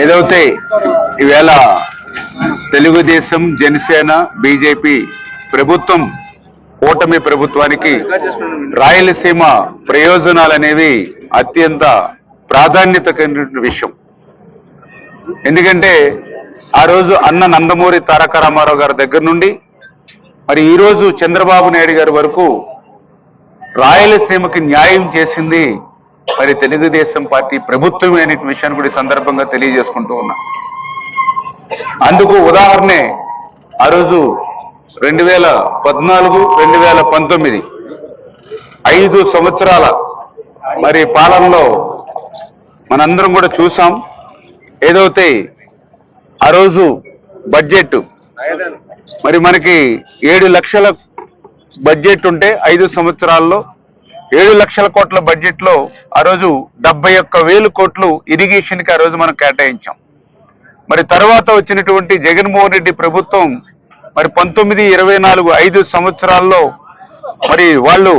ఏదైతే ఈవేళ తెలుగుదేశం జనసేన బీజేపీ ప్రభుత్వం కూటమి ప్రభుత్వానికి రాయలసీమ ప్రయోజనాలు అనేవి అత్యంత ప్రాధాన్యత కలిగిన విషయం. ఎందుకంటే ఆ రోజు అన్న నందమూరి తారక రామారావు గారి దగ్గర నుండి మరి ఈ రోజు చంద్రబాబు నాయుడు గారి వరకు రాయలసీమకి న్యాయం చేసింది మరి తెలుగుదేశం పార్టీ ప్రభుత్వమే అనే విషయాన్ని కూడా సందర్భంగా తెలియజేసుకుంటూ ఉన్నా. అందుకు ఉదాహరణే ఆ రోజు రెండు వేల పద్నాలుగు రెండు వేల పంతొమ్మిది ఐదు సంవత్సరాల మరి పాలనలో మనందరం కూడా చూసాం. ఏదైతే ఆ రోజు బడ్జెట్ మరి మనకి ఏడు లక్షల బడ్జెట్ ఉంటే ఐదు సంవత్సరాల్లో ఏడు లక్షల కోట్ల బడ్జెట్లో ఆ రోజు డెబ్బై ఒక్క వేలు కోట్లు ఇరిగేషన్కి ఆ రోజు మనం కేటాయించాం. మరి తర్వాత వచ్చినటువంటి జగన్మోహన్ రెడ్డి ప్రభుత్వం మరి పంతొమ్మిది ఇరవై నాలుగు ఐదు సంవత్సరాల్లో మరి వాళ్ళు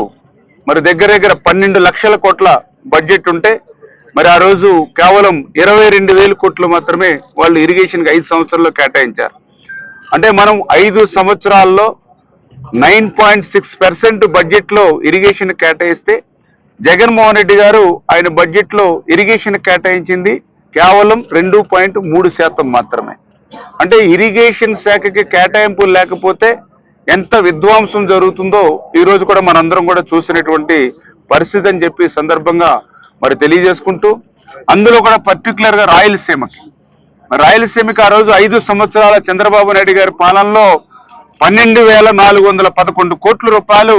మరి దగ్గర దగ్గర పన్నెండు లక్షల కోట్ల బడ్జెట్ ఉంటే మరి ఆ రోజు కేవలం ఇరవై రెండు వేల కోట్లు మాత్రమే వాళ్ళు ఇరిగేషన్కి ఐదు సంవత్సరాల్లో కేటాయించారు. అంటే మనం ఐదు సంవత్సరాల్లో నైన్ పాయింట్ సిక్స్ పర్సెంట్ బడ్జెట్లో ఇరిగేషన్ కేటాయిస్తే జగన్మోహన్ రెడ్డి గారు ఆయన బడ్జెట్లో ఇరిగేషన్ కేటాయించింది కేవలం రెండు పాయింట్ మూడు శాతం మాత్రమే. అంటే ఇరిగేషన్ శాఖకి కేటాయింపులు లేకపోతే ఎంత విధ్వంసం జరుగుతుందో ఈ రోజు కూడా మనందరం కూడా చూసినటువంటి పరిస్థితి అని చెప్పి సందర్భంగా మరి తెలియజేసుకుంటూ అందులో కూడా పర్టికులర్గా రాయలసీమకి. రాయలసీమకి ఆ రోజు ఐదు సంవత్సరాల చంద్రబాబు నాయుడు గారి పాలనలో పన్నెండు వేల నాలుగు వందల పదకొండు కోట్ల రూపాయలు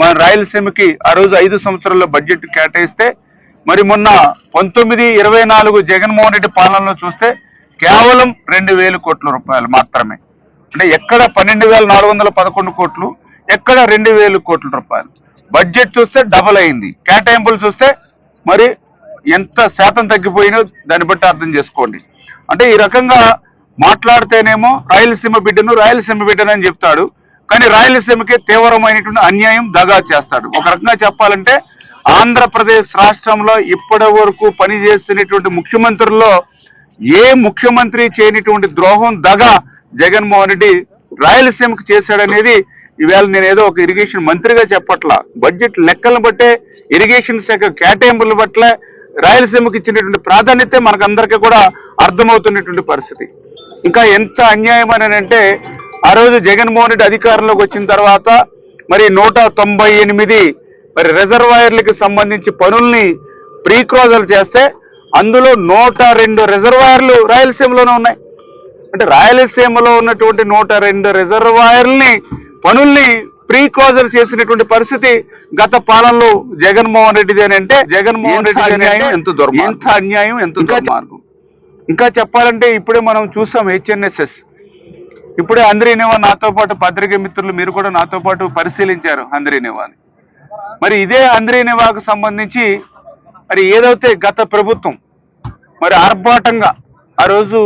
మన రాయలసీమకి ఆ రోజు ఐదు సంవత్సరాల్లో బడ్జెట్ కేటాయిస్తే మరి మొన్న పంతొమ్మిది ఇరవై నాలుగు జగన్మోహన్ రెడ్డి పాలనలో చూస్తే కేవలం రెండు వేల కోట్ల రూపాయలు మాత్రమే. అంటే ఎక్కడ పన్నెండు వేల నాలుగు వందల పదకొండు కోట్లు ఎక్కడ రెండు వేల కోట్ల రూపాయలు. బడ్జెట్ చూస్తే డబల్ అయింది. కేటాయింపులు చూస్తే మరి ఎంత శాతం తగ్గిపోయినో దాన్ని బట్టి అర్థం చేసుకోండి. అంటే ఈ రకంగా మాట్లాడితేనేమో రాయలసీమ బిడ్డను రాయలసీమ బిడ్డను అని చెప్తాడు. కానీ రాయలసీమకే తీవ్రమైనటువంటి అన్యాయం దగా చేస్తాడు. ఒక రకంగా చెప్పాలంటే ఆంధ్రప్రదేశ్ రాష్ట్రంలో ఇప్పటి వరకు పనిచేస్తున్నటువంటి ముఖ్యమంత్రుల్లో ఏ ముఖ్యమంత్రి చేయనటువంటి ద్రోహం దగా జగన్మోహన్ రెడ్డి రాయలసీమకు చేశాడనేది ఈవేళ నేను ఏదో ఒక ఇరిగేషన్ మంత్రిగా చెప్పట్లా. బడ్జెట్ లెక్కలను బట్టే ఇరిగేషన్ శాఖ కేటాయింపులు పట్ల రాయలసీమకు ఇచ్చినటువంటి ప్రాధాన్యత మనకందరికీ కూడా అర్థమవుతున్నటువంటి పరిస్థితి. ఇంకా ఎంత అన్యాయం అని అంటే ఆ రోజు జగన్మోహన్ రెడ్డి అధికారంలోకి వచ్చిన తర్వాత మరి నూట తొంభై ఎనిమిది మరి రిజర్వాయర్లకు సంబంధించి పనుల్ని ప్రీ క్లోజర్ చేస్తే అందులో నూట రెండు రిజర్వాయర్లు రాయలసీమలోనే ఉన్నాయి. అంటే రాయలసీమలో ఉన్నటువంటి నూట రెండు రిజర్వాయర్లని పనుల్ని ప్రీ క్లోజర్ చేసినటువంటి పరిస్థితి గత పాలనలో జగన్మోహన్ రెడ్డిది అని అంటే జగన్మోహన్ రెడ్డి అన్యాయం ఎంత దుర్మార్గం? ఎంత అన్యాయం ఎంత దుర్మార్గం? ఇంకా చెప్పాలంటే ఇప్పుడే మనం చూసాం హెచ్ఎన్ఎస్ఎస్. ఇప్పుడే అందరినేవా నాతో పాటు పత్రిక మిత్రులు మీరు కూడా నాతో పాటు పరిశీలించారు అందరినేవాని మరి ఇదే అందరినేవాకు సంబంధించి మరి ఏదైతే గత ప్రభుత్వం మరి ఆర్భాటంగా ఆ రోజు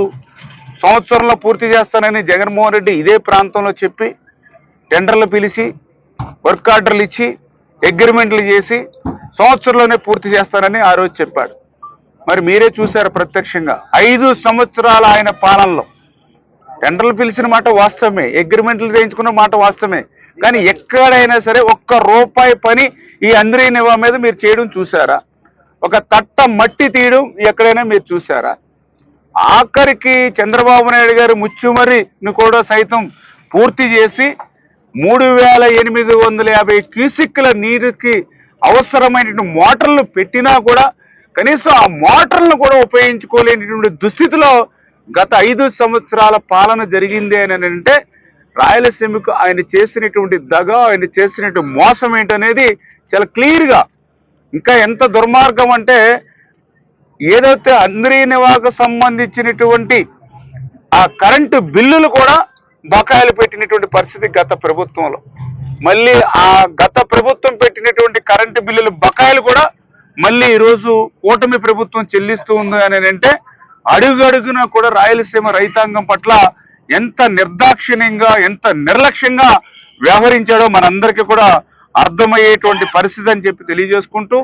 సంవత్సరంలో పూర్తి చేస్తానని జగన్మోహన్ రెడ్డి ఇదే ప్రాంతంలో చెప్పి టెండర్లు పిలిచి వర్క్ ఆర్డర్లు ఇచ్చి అగ్రిమెంట్లు చేసి సంవత్సరంలోనే పూర్తి చేస్తానని ఆ రోజు చెప్పాడు. మరి మీరే చూశారు ప్రత్యక్షంగా. ఐదు సంవత్సరాల ఆయన పాలనలో. టెండర్లు పిలిచిన మాట వాస్తవమే. అగ్రిమెంట్లు చేయించుకున్న మాట వాస్తవమే. కానీ ఎక్కడైనా సరే ఒక్క రూపాయి పని ఈ అందరి నివా మీద మీరు చేయడం చూసారా ఒక తట్ట మట్టి తీయడం ఎక్కడైనా మీరు చూసారా ఆఖరికి చంద్రబాబు నాయుడు గారు ముచ్చుమరిని కూడా సైతం పూర్తి చేసి మూడు వేల ఎనిమిది వందల యాభై క్యూసిక్ల నీరుకి అవసరమైనటువంటి మోటార్లు పెట్టినా కూడా కనీసం ఆ మోటార్లను కూడా ఉపయోగించుకోలేనిటువంటి దుస్థితిలో గత ఐదు సంవత్సరాల పాలన జరిగింది అని అంటే రాయలసీమకు ఆయన చేసినటువంటి దగ ఆయన చేసినటువంటి మోసం ఏంటనేది చాలా క్లియర్గా ఇంకా ఎంత దుర్మార్గం అంటే ఏదైతే అందరి నివాకు సంబంధించినటువంటి ఆ కరెంటు బిల్లులు కూడా బకాయిలు పెట్టినటువంటి పరిస్థితి గత ప్రభుత్వంలో. మళ్ళీ ఆ గత ప్రభుత్వం పెట్టినటువంటి కరెంటు బిల్లులు బకాయిలు కూడా మళ్ళీ ఈరోజు కూటమి ప్రభుత్వం చెల్లిస్తూ ఉంది అని అంటే అడుగడుగున కూడా రాయలసీమ రైతాంగం పట్ల ఎంత నిర్దాక్షిణ్యంగా ఎంత నిర్లక్ష్యంగా వ్యవహరించాడో మనందరికీ కూడా అర్థమయ్యేటువంటి పరిస్థితి అని చెప్పి తెలియజేసుకుంటూ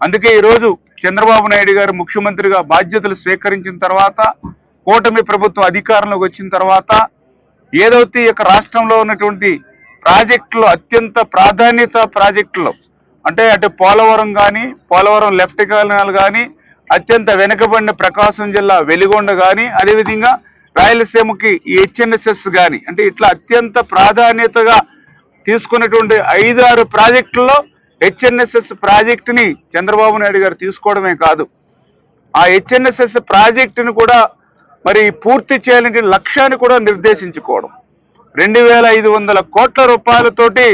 అందుకే ఈరోజు చంద్రబాబు నాయుడు గారు ముఖ్యమంత్రిగా బాధ్యతలు స్వీకరించిన తర్వాత కూటమి ప్రభుత్వం అధికారంలోకి వచ్చిన తర్వాత ఏదైతే ఈ యొక్క రాష్ట్రంలో ఉన్నటువంటి ప్రాజెక్టులు అత్యంత ప్రాధాన్యత ప్రాజెక్టులు అంటే అటు పోలవరం కానీ పోలవరం లెఫ్ట్ కెనాల్ కానీ అత్యంత వెనుకబడిన ప్రకాశం జిల్లా వెలిగొండ కానీ అదేవిధంగా రాయలసీమకి ఈ హెచ్ఎన్ఎస్ఎస్ కానీ అంటే ఇట్లా అత్యంత ప్రాధాన్యతగా తీసుకున్నటువంటి ఐదు ఆరు ప్రాజెక్టుల్లో హెచ్ఎన్ఎస్ఎస్ ప్రాజెక్టుని చంద్రబాబు నాయుడు గారు తీసుకోవడమే కాదు. ఆ హెచ్ఎన్ఎస్ఎస్ ప్రాజెక్టును కూడా మరి పూర్తి చేయాలంటే లక్ష్యాన్ని కూడా నిర్దేశించుకోవడం. రెండు వేల ఐదు వందల కోట్ల రూపాయలతోటి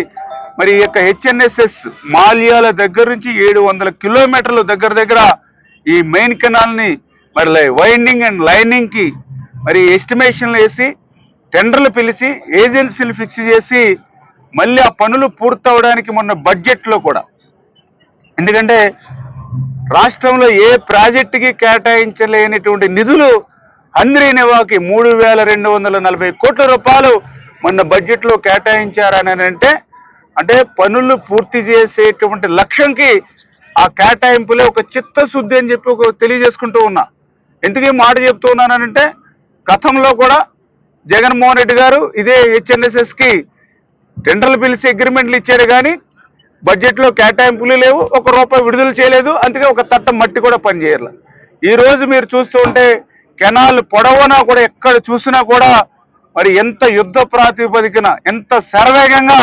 మరి ఈ యొక్క హెచ్ఎన్ఎస్ఎస్ మాల్యాల దగ్గర నుంచి ఏడు వందల కిలోమీటర్ల దగ్గర దగ్గర ఈ మెయిన్ కెనాల్ని మరి వైండింగ్ అండ్ లైనింగ్కి మరి ఎస్టిమేషన్లు వేసి టెండర్లు పిలిచి ఏజెన్సీలు ఫిక్స్ చేసి మళ్ళీ ఆ పనులు పూర్తవడానికి మొన్న బడ్జెట్లో కూడా. ఎందుకంటే రాష్ట్రంలో ఏ ప్రాజెక్టుకి కేటాయించలేనటువంటి నిధులు అంద్రీనివాకి మూడు వేల రెండు వందల నలభై కోట్ల రూపాయలు మొన్న బడ్జెట్లో కేటాయించారని అంటే అంటే పనులు పూర్తి చేసేటువంటి లక్ష్యంకి ఆ కేటాయింపులే ఒక చిత్తశుద్ధి అని చెప్పి ఒక తెలియజేసుకుంటూ ఉన్నా. ఎందుకు మాట చెప్తూ ఉన్నానంటే గతంలో కూడా జగన్మోహన్ రెడ్డి గారు ఇదే హెచ్ఎన్ఎస్ఎస్కి టెండర్లు పిలిచి అగ్రిమెంట్లు ఇచ్చారు కానీ బడ్జెట్లో కేటాయింపులు లేవు ఒక రూపాయి విడుదల చేయలేదు అందుకే ఒక తట్ట మట్టి కూడా పనిచేయాలి ఈ రోజు మీరు చూస్తూ ఉంటే కెనాల్ పొడవునా కూడా ఎక్కడ చూసినా కూడా మరి ఎంత యుద్ధ ప్రాతిపదికన ఎంత శరవేగంగా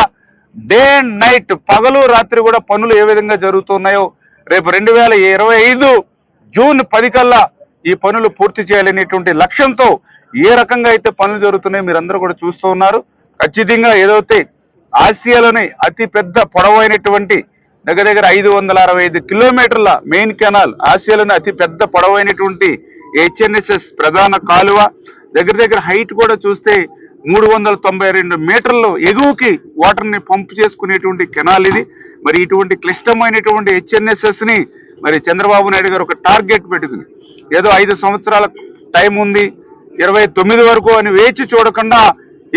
డే అండ్ నైట్ పగలు రాత్రి కూడా పనులు ఏ విధంగా జరుగుతున్నాయో రేపు రెండు వేల ఇరవై ఐదు జూన్ పది కల్లా ఈ పనులు పూర్తి చేయాలనేటువంటి లక్ష్యంతో ఏ రకంగా అయితే పనులు జరుగుతున్నాయో మీరందరూ కూడా చూస్తూ ఉన్నారు. ఖచ్చితంగా ఏదైతే ఆసియాలోనే అతి పెద్ద పొడవైనటువంటి దగ్గర దగ్గర ఐదు వందల అరవై ఐదు కిలోమీటర్ల మెయిన్ కెనాల్ ఆసియాలోనే అతి పెద్ద పొడవైనటువంటి హెచ్ఎన్ఎస్ఎస్ ప్రధాన కాలువ దగ్గర దగ్గర హైట్ కూడా చూస్తే మూడు వందల తొంభై రెండు మీటర్లు ఎగువకి వాటర్ని పంప్ చేసుకునేటువంటి కెనాల్ ఇది. మరి ఇటువంటి క్లిష్టమైనటువంటి హెచ్ఎన్ఎస్ఎస్ని మరి చంద్రబాబు నాయుడు గారు ఒక టార్గెట్ పెట్టుకుని ఏదో ఐదు సంవత్సరాల టైం ఉంది ఇరవై తొమ్మిది వరకు అని వేచి చూడకుండా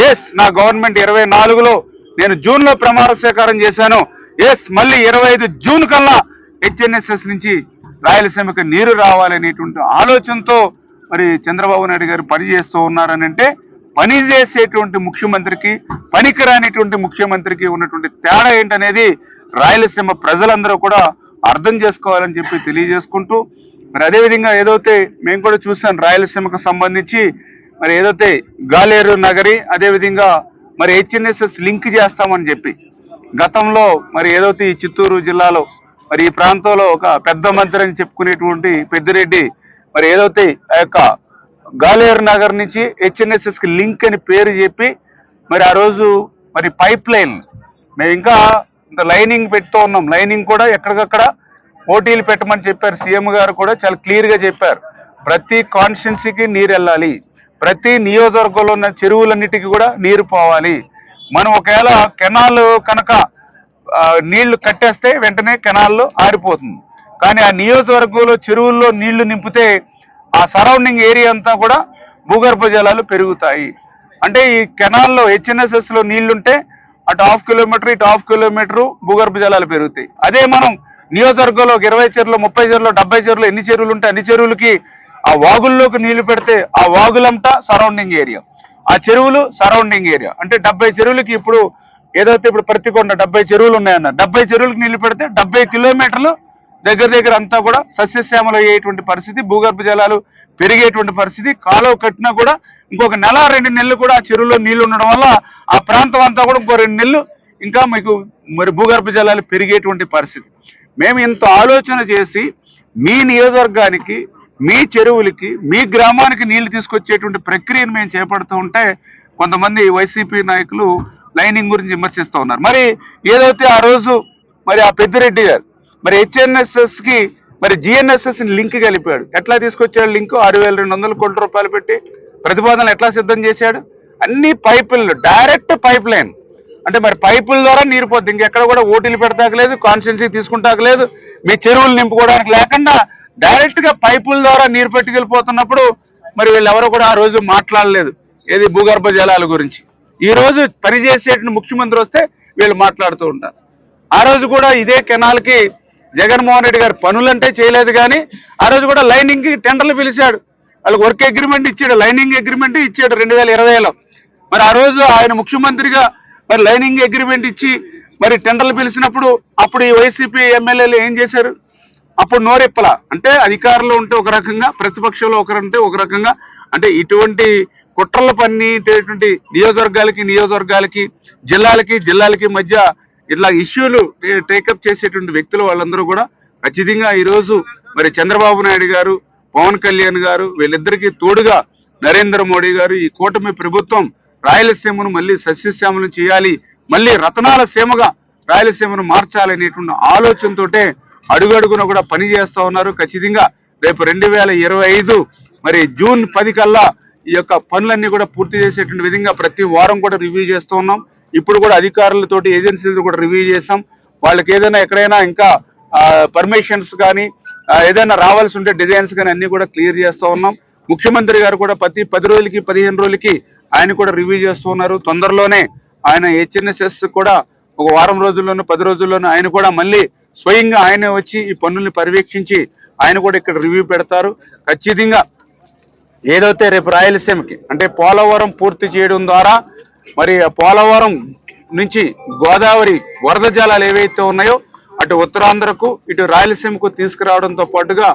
ఎస్ నా గవర్నమెంట్ ఇరవై నాలుగులో నేను జూన్లో ప్రమాణ స్వీకారం చేశాను. ఎస్ మళ్ళీ ఇరవై ఐదు జూన్ కల్లా హెచ్ఎన్ఎస్ఎస్ నుంచి రాయలసీమకి నీరు రావాలనేటువంటి ఆలోచనతో మరి చంద్రబాబు నాయుడు గారు పని చేస్తూ ఉన్నారని అంటే పని చేసేటువంటి ముఖ్యమంత్రికి పనికిరానిటువంటి ముఖ్యమంత్రికి ఉన్నటువంటి తేడా ఏంటనేది రాయలసీమ ప్రజలందరూ కూడా అర్థం చేసుకోవాలని చెప్పి తెలియజేసుకుంటూ మరి అదేవిధంగా ఏదైతే మేము కూడా చూసాం రాయలసీమకు సంబంధించి మరి ఏదైతే గాలేరు నగరి అదేవిధంగా మరి హెచ్ఎన్ఎస్ఎస్ లింక్ చేస్తామని చెప్పి గతంలో మరి ఏదైతే ఈ చిత్తూరు జిల్లాలో మరి ఈ ప్రాంతంలో ఒక పెద్ద మంత్రి అని చెప్పుకునేటువంటి పెద్దిరెడ్డి మరి ఏదైతే ఆ యొక్క గాలేరు నగర్ నుంచి హెచ్ఎన్ఎస్ఎస్కి లింక్ అని పేరు చెప్పి మరి ఆ రోజు మరి పైప్ లైన్ మేము ఇంకా ఇంకా లైనింగ్ పెడుతూ ఉన్నాం. లైనింగ్ కూడా ఎక్కడికక్కడ పోటీలు పెట్టమని చెప్పారు. సీఎం గారు కూడా చాలా క్లియర్గా చెప్పారు. ప్రతి కాన్స్టిట్యున్సీకి నీరు వెళ్ళాలి. ప్రతి నియోజకవర్గంలో ఉన్న చెరువులన్నిటికీ కూడా నీరు పోవాలి. మనం ఒకవేళ కెనాల్ కనుక నీళ్ళు కట్టేస్తే వెంటనే కెనాల్లో ఆరిపోతుంది. కానీ ఆ నియోజకవర్గంలో చెరువుల్లో నీళ్ళు నింపితే ఆ సరౌండింగ్ ఏరియా అంతా కూడా భూగర్భ జలాలు పెరుగుతాయి. అంటే ఈ కెనాల్లో హెచ్ఎన్ఎస్ఎస్లో నీళ్ళుంటే అటు హాఫ్ కిలోమీటర్ ఇటు హాఫ్ కిలోమీటర్ భూగర్భ జలాలు పెరుగుతాయి. అదే మనం నియోజకవర్గంలో ఒక ఇరవై చెరువులు ముప్పై చెరువులు డెబ్బై చెరువులు ఎన్ని చెరువులు ఉంటే అన్ని చెరువులకి ఆ వాగుల్లోకి నీళ్ళు పెడితే ఆ వాగులంతా సరౌండింగ్ ఏరియా. ఆ చెరువులు సరౌండింగ్ ఏరియా. అంటే డెబ్బై చెరువులకి ఇప్పుడు ఏదైతే ఇప్పుడు ప్రతికొండ డెబ్బై చెరువులు ఉన్నాయన్న డెబ్బై చెరువులకు నీళ్ళు పెడితే డెబ్బై కిలోమీటర్లు దగ్గర దగ్గర అంతా కూడా సస్యశ్యామలు అయ్యేటువంటి పరిస్థితి భూగర్భ జలాలు పెరిగేటువంటి పరిస్థితి కాలువ కట్టినా కూడా ఇంకొక నెల రెండు నెలలు కూడా ఆ చెరువులో నీళ్ళు ఉండడం వల్ల ఆ ప్రాంతం అంతా కూడా ఇంకో రెండు నెలలు ఇంకా మీకు మరి భూగర్భ జలాలు పెరిగేటువంటి పరిస్థితి. మేము ఇంత ఆలోచన చేసి మీ నియోజకవర్గానికి మీ చెరువులకి మీ గ్రామానికి నీళ్ళు తీసుకొచ్చేటువంటి ప్రక్రియను మేము చేపడుతూ ఉంటే కొంతమంది వైసీపీ నాయకులు లైనింగ్ గురించి విమర్శిస్తూ ఉన్నారు. మరి ఏదైతే ఆ రోజు మరి ఆ పెద్దిరెడ్డి గారు మరి హెచ్ఎన్ఎస్ఎస్కి మరి జిఎన్ఎస్ఎస్ లింక్ కలిపాడు. ఎట్లా తీసుకొచ్చాడు లింక్? ఆరు వేల రెండు వందల కోట్ల రూపాయలు పెట్టి ప్రతిపాదనలు ఎట్లా సిద్ధం చేశాడు? అన్ని పైపులు డైరెక్ట్ పైప్ లైన్. అంటే మరి పైపుల ద్వారా నీరు పోద్ది. ఇంకెక్కడ కూడా ఓటీలు పెడతాకలేదు కాన్స్టిట్యున్సీ తీసుకుంటాకలేదు మీ చెరువులు నింపుకోవడానికి లేకుండా డైరెక్ట్గా పైపుల ద్వారా నీరు పెట్టుకెళ్ళిపోతున్నప్పుడు మరి వీళ్ళు ఎవరు కూడా ఆ రోజు మాట్లాడలేదు. ఏది భూగర్భ జలాల గురించి. ఈ రోజు పనిచేసేటువంటి ముఖ్యమంత్రి వస్తే వీళ్ళు మాట్లాడుతూ ఉంటారు. ఆ రోజు కూడా ఇదే కెనాల్కి జగన్మోహన్ రెడ్డి గారు పనులంటే చేయలేదు కానీ ఆ రోజు కూడా లైనింగ్ టెండర్లు పిలిచాడు. వాళ్ళకి వర్క్ అగ్రిమెంట్ ఇచ్చాడు. లైనింగ్ అగ్రిమెంట్ ఇచ్చాడు రెండు వేల ఇరవైలో. మరి ఆ రోజు ఆయన ముఖ్యమంత్రిగా మరి లైనింగ్ అగ్రిమెంట్ ఇచ్చి మరి టెండర్లు పిలిచినప్పుడు అప్పుడు ఈ వైసీపీ ఎమ్మెల్యేలు ఏం చేశారు? అప్పుడు నోరెప్పల. అంటే అధికారంలో ఉంటే ఒక రకంగా ప్రతిపక్షంలో ఒకరంటే ఒక రకంగా అంటే ఇటువంటి కుట్రల పన్నిటువంటి నియోజకవర్గాలకి నియోజకవర్గాలకి జిల్లాలకి జిల్లాలకి మధ్య ఇట్లా ఇష్యూలు టేకప్ చేసేటువంటి వ్యక్తులు వాళ్ళందరూ కూడా ఖచ్చితంగా ఈరోజు మరి చంద్రబాబు నాయుడు గారు పవన్ కళ్యాణ్ గారు వీళ్ళిద్దరికీ తోడుగా నరేంద్ర మోడీ గారు ఈ కూటమి ప్రభుత్వం రాయలసీమను మళ్ళీ సస్యశ్యామలు చేయాలి మళ్ళీ రతనాల సీమగా రాయలసీమను మార్చాలనేటువంటి ఆలోచనతోటే అడుగడుగున కూడా పని చేస్తా ఉన్నారు. ఖచ్చితంగా రేపు రెండు వేల ఇరవై ఐదు మరి జూన్ పది కల్లా ఈ యొక్క పనులన్నీ కూడా పూర్తి చేసేటువంటి విధంగా ప్రతి వారం కూడా రివ్యూ చేస్తూ ఉన్నాం. ఇప్పుడు కూడా అధికారులతోటి ఏజెన్సీలతో కూడా రివ్యూ చేసాం. వాళ్ళకి ఏదైనా ఎక్కడైనా ఇంకా పర్మిషన్స్ కానీ ఏదైనా రావాల్సి ఉంటే డిజైన్స్ కానీ అన్ని కూడా క్లియర్ చేస్తూ ఉన్నాం. ముఖ్యమంత్రి గారు కూడా ప్రతి పది రోజులకి పదిహేను రోజులకి ఆయన కూడా రివ్యూ చేస్తూ ఉన్నారు. తొందరలోనే ఆయన హెచ్ఎన్ఎస్ఎస్ కూడా ఒక వారం రోజుల్లోనూ పది రోజుల్లోనూ ఆయన కూడా మళ్ళీ స్వయంగా ఆయనే వచ్చి ఈ పనుల్ని పర్యవేక్షించి ఆయన కూడా ఇక్కడ రివ్యూ పెడతారు. ఖచ్చితంగా ఏదైతే రేపు రాయలసీమకి అంటే పోలవరం పూర్తి చేయడం ద్వారా మరి ఆ పోలవరం నుంచి గోదావరి వరద జలాలు ఏవైతే ఉన్నాయో అటు ఉత్తరాంధ్రకు ఇటు రాయలసీమకు తీసుకురావడంతో పాటుగా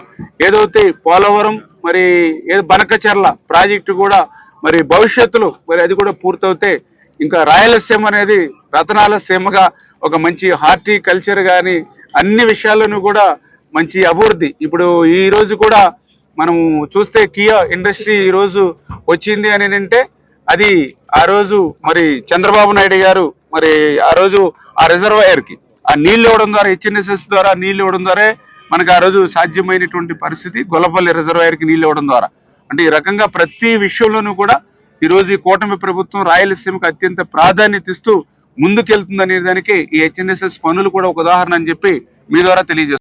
ఏదైతే పోలవరం మరి ఏదో బనకచెర్ల ప్రాజెక్టు కూడా మరి భవిష్యత్తులో మరి అది కూడా పూర్తవుతే ఇంకా రాయలసీమ అనేది రతనాల సీమగా ఒక మంచి హార్టికల్చర్ కానీ అన్ని విషయాల్లోనూ కూడా మంచి అభివృద్ధి. ఇప్పుడు ఈ రోజు కూడా మనం చూస్తే కియా ఇండస్ట్రీ ఈరోజు వచ్చింది అని అంటే అది ఆ రోజు మరి చంద్రబాబు నాయుడు గారు మరి ఆ రోజు ఆ రిజర్వాయర్కి ఆ నీళ్ళు ఇవ్వడం ద్వారా హెచ్ఎన్ఎస్ఎస్ ద్వారా నీళ్ళు ఇవ్వడం ద్వారా మనకు ఆ రోజు సాధ్యమైనటువంటి పరిస్థితి గొల్లపల్లి రిజర్వాయర్కి నీళ్ళు ఇవ్వడం ద్వారా. అంటే ఈ రకంగా ప్రతి విషయంలోనూ కూడా ఈ రోజు ఈ కూటమి ప్రభుత్వం రాయలసీమకు అత్యంత ప్రాధాన్యత ఇస్తూ ముందుకెళ్తుందనే దానికి ఈ హెచ్ఎన్ఎస్ఎస్ పనులు కూడా ఒక ఉదాహరణ అని చెప్పి మీ ద్వారా తెలియజేస్తారు